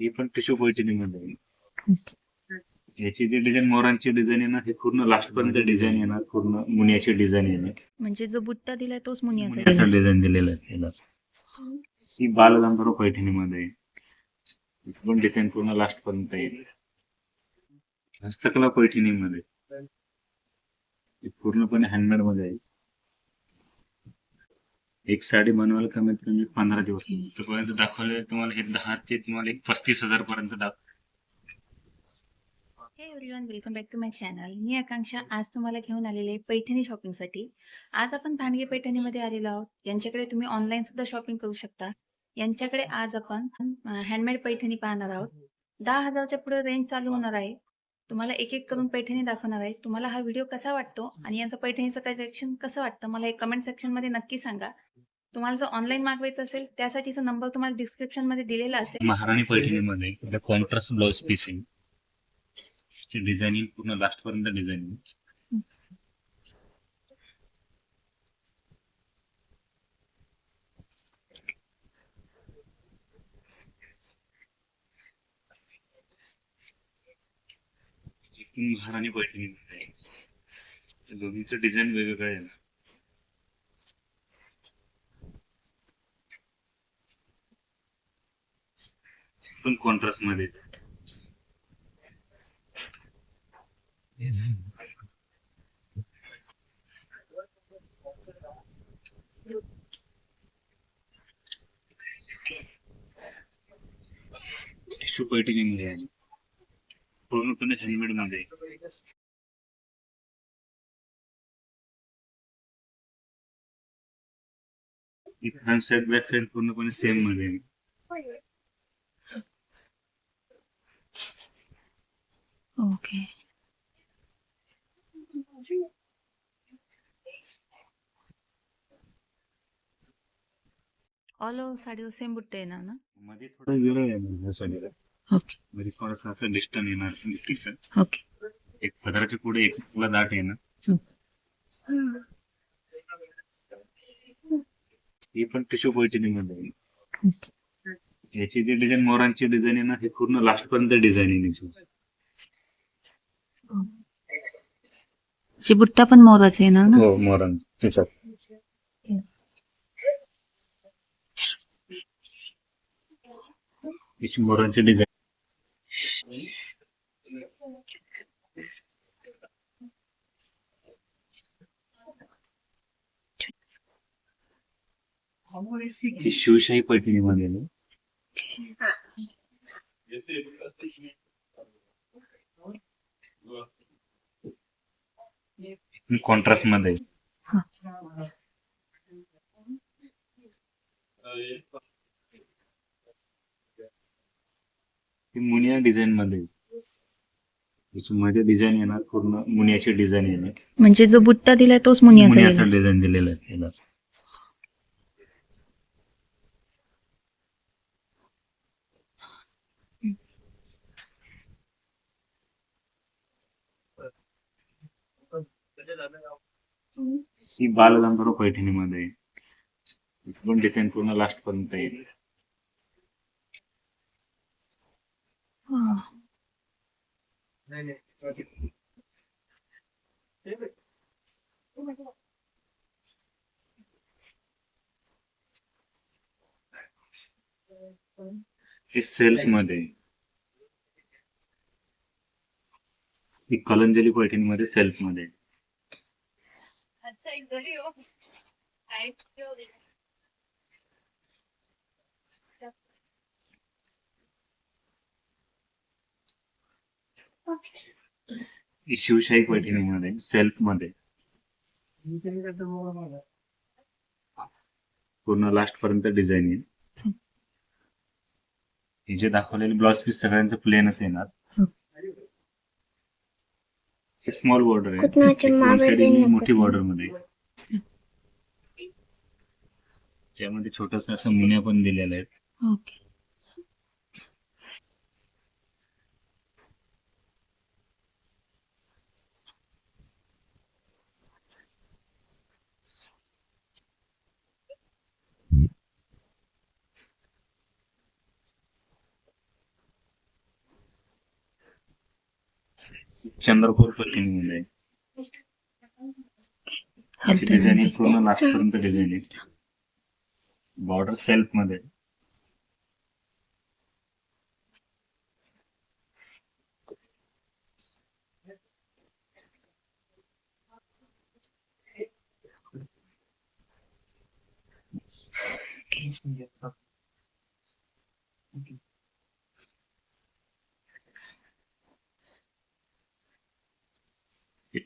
ही पण टिश्यू पैठणी मध्ये आहे. याची जी डिझाईन मोरांची डिझाईन येणार ही पूर्ण लास्ट पर्यंत डिझाईन येणार पूर्ण मुनियाची डिझाईन येणार. म्हणजे जो बुट्टा दिलाय तोच मुनियाचा. डिझाईन दिलेला आहे याला. ही बालगंधर्व पैठणी मध्ये आहे. पण डिझाईन पूर्ण लास्ट पर्यंत येईल. हस्तकला पैठणी मध्ये ही पूर्णपणे हँडमेडमध्ये आहे. एक साडी बनवायला कमीत कमी पंधरा दिवस पर्यंत दाखवले तुम्हाला हे दहा ते तुम्हाला एक पस्तीस हजार पर्यंत दाखव हे everyone welcome back to my channel मी आकांक्षा आज तुम्हाला घेऊन आलेले पैठणी शॉपिंगसाठी आज आपण भांडगे पैठणीमध्ये आलेलो आहोत. यांच्याकडे तुम्ही ऑनलाईन सुद्धा शॉपिंग करू शकता. यांच्याकडे आज आपण हँडमेड पैठणी पाहणार आहोत. दहा हजारच्या पुढे रेंज चालू होणार आहे. तुम्हाला एक एक करून पैठणी दाखवणार आहे. तुम्हाला हा व्हिडिओ कसा वाटतो? आणि यांचं पैठणीचं कलेक्शन कसं वाटतं? मला एक कमेंट सेक्शनमध्ये नक्की सांगा. तुम्हाला जर ऑनलाईन मागवायचं असेल त्यासाठीचा नंबर तुम्हाला डिस्क्रिप्शनमध्ये दिलेला असेल. महाराणी पैठणीमध्ये कॉन्ट्रास्ट ब्लाउज पीसिंग डिझाईनिंग पूर्ण लास्ट पर्यंत डिझाईनिंग महाराणी पैठणीमध्ये आहे. दोन्हीचं डिझाईन वेगवेगळं आहे ना. पण कॉन्ट्रास्टमध्ये. टिश्यू पैठणी मध्ये आहे पूर्णपणे हँडमेडमध्ये. फ्रंट साइड बॅक साइड पूर्णपणे सेममध्ये. ओके. ऑल ओव्हर साडीवर सेम बुट्टे येणार ना? मध्ये थोडं वेगळं आहे म्हणजे ह्या साडीला ओके. मध्ये थोडंसं असं डिस्टन येणार बुट्टीचं. ओके. एक पदराच्या पुढे एक तुला दाट येणार. ही पण टिश्यू पैठणी मध्ये. आहे. याची जी डिझाईन मोरांची डिझाईन येणार ही पूर्ण लास्ट पर्यंत डिझाईन येण्याची जी बुट्टा पण मोराचा येणार ना हो मोरांचं याची मोरांची डिझाईन ही शिवशाही पैठणी मध्ये आहे. कॉन्ट्रास्टमध्ये. मुनिया डिझाईन मध्ये. मध्ये डिझाईन येणार पूर्ण मुनियाची डिझाईन येणार. म्हणजे जो बुट्टा दिलाय तोच मुनियाचा. डिझाईन दिलेला आहे. ही बालगंधर्व पैठणी मध्ये पण डिझाईन पूर्ण लास्ट पर्यंत येईल. हे ही मध्ये आहे. ही कलंजली सेल्फमध्ये ही शिवशाही पैठणी मध्ये सेल्फमध्ये पूर्ण लास्ट पर्यंत डिझाईन येईल. हे जे दाखवलेले ब्लाउज पीस सगळ्यांचं प्लेनच येणार. स्मॉल बॉर्डर आहे. मोठी बॉर्डरमध्ये. त्यामध्ये छोटस असं मुन्या पण दिलेल्या आहेत. ओके. चंद्रपूर पश्चिम डिझाईन पूर्ण नागपूरपर्यंत डिझाईन आहे. बॉर्डर सेल्फमध्ये आहे.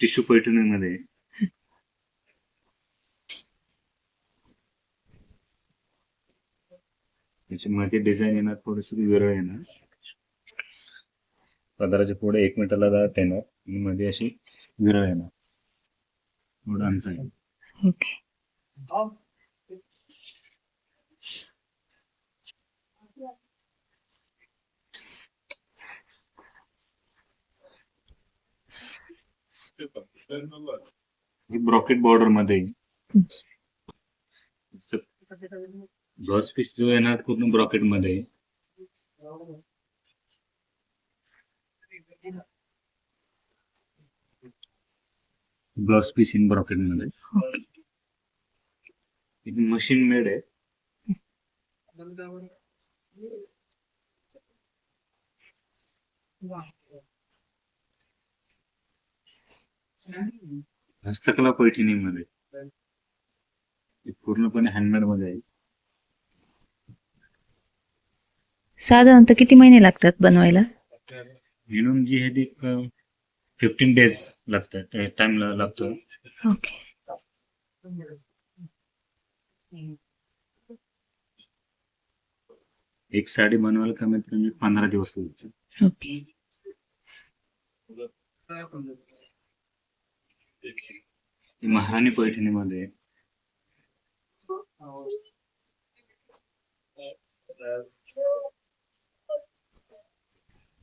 टिश्यू पैठणीमध्ये त्याच्यामध्ये डिझाईन येणार थोडस वेगळं येणार. पदराच्या पुढे एक मीटरला दाट येणार आणि मध्ये अशी विरळ येणार. थोडं अंतर ही ब्रॉकेट बॉर्डरमध्ये ब्लाउज पीस जो येणार पूर्ण ब्रॉकेटमध्ये. ब्लाउज पीस इन ब्रॉकेटमध्ये. मशीन मेड आहे. हस्तकला पैठणी मध्ये पूर्णपणे हँडमेडमध्ये आहे. साधारणतः किती महिने लागतात बनवायला? मिनिमम जी आहे ती फिफ्टीन डेज लागतात टाइम लागतो. ओके. एक साडी बनवायला कमीत कमी पंधरा दिवस लागतात. ओके. ही महाराणी पैठणीमध्ये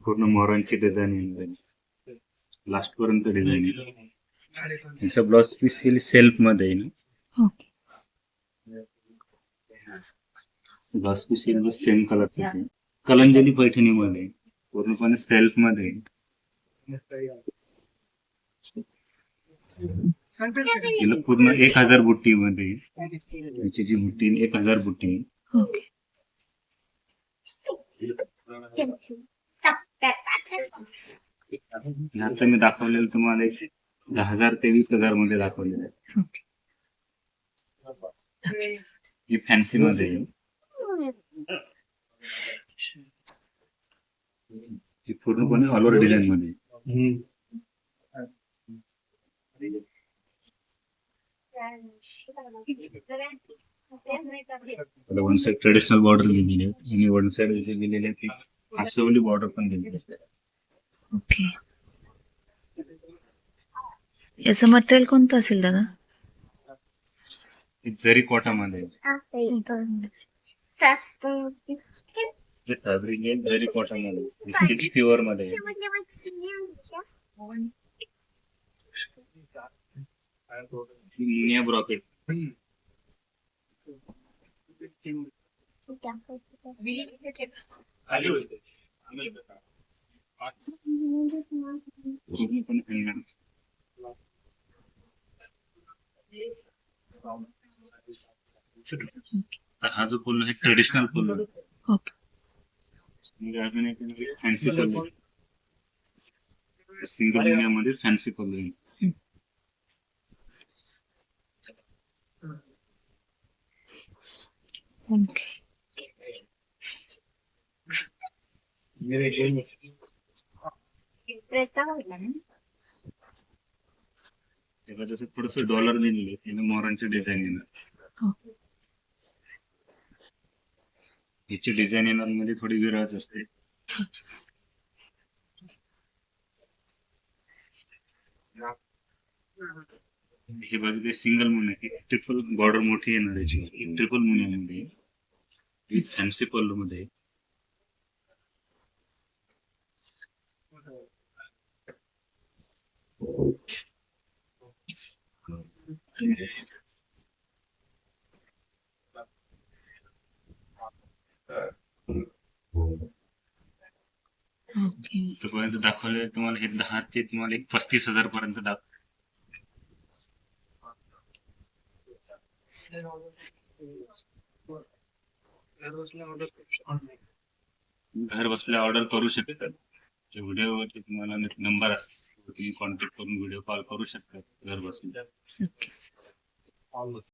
पूर्ण मोरांची डिझाईन येईल लास्ट पर्यंत डिझाईन येईल. याचा ब्लाउज पीस येईल सेल्फमध्ये येईल ओके ब्लाउज पीस येईल सेम कलरचा कलंजली पैठणीमध्ये पूर्णपणे सेल्फमध्ये येईल. हिला पूर्ण एक हजार बुट्टी मध्ये. याची जी बुट्टी एक हजार बुट्टी हे आता मी दाखवलेलं तुम्हाला एक दहा हजार ते वीस हजारमध्ये दाखवलेलं आहे. ओके. ही फॅन्सी मध्ये आहे. ही पूर्णपणे ऑल ओव्हर डिझाईन मध्ये वन साइड ट्रेडिशनल बॉर्डर दिलेली आहे आणि वन साइड जे दिलेली आहे ती आसवली बॉर्डर पण दिलेली आहे ओके याचं मटेरियल कोणतं असेल दादा? ही जरी कोटामध्ये. आहे. जे फॅब्रिक आहे जरी कोटामध्ये. सिल्क प्युअरमध्ये. आहे. मुनिया ब्रॉकेट तर हा जो पल्लू आहे ट्रेडिशनल. ओके म्हणजे अजून एक फॅन्सी पल्लू सिंगल मुनियामध्येच फॅन्सी पल्लू आहे. ओके त्याला जसं थोडस डॉलर दिलेलं आहे त्याने मोरांची डिझाईन येणार. हो. ह्याची डिझाईन येणार मध्ये थोडी विरळच असते. हे बघितले सिंगल मुन आहे. ट्रिपल बॉर्डर मोठी येणार याची. ट्रिपल मुन्यामध्ये फॅन्सी पल्लू मध्ये. ओके तोपर्यंत दाखवले तुम्हाला हे दहा ते तुम्हाला एक पस्तीस हजार पर्यंत दाख घर बसल्या ऑर्डर करू शकतात व्हिडिओवरती तुम्हाला नंबर असतो तुम्ही कॉन्टॅक्ट करून व्हिडिओ कॉल करू शकता घर ओके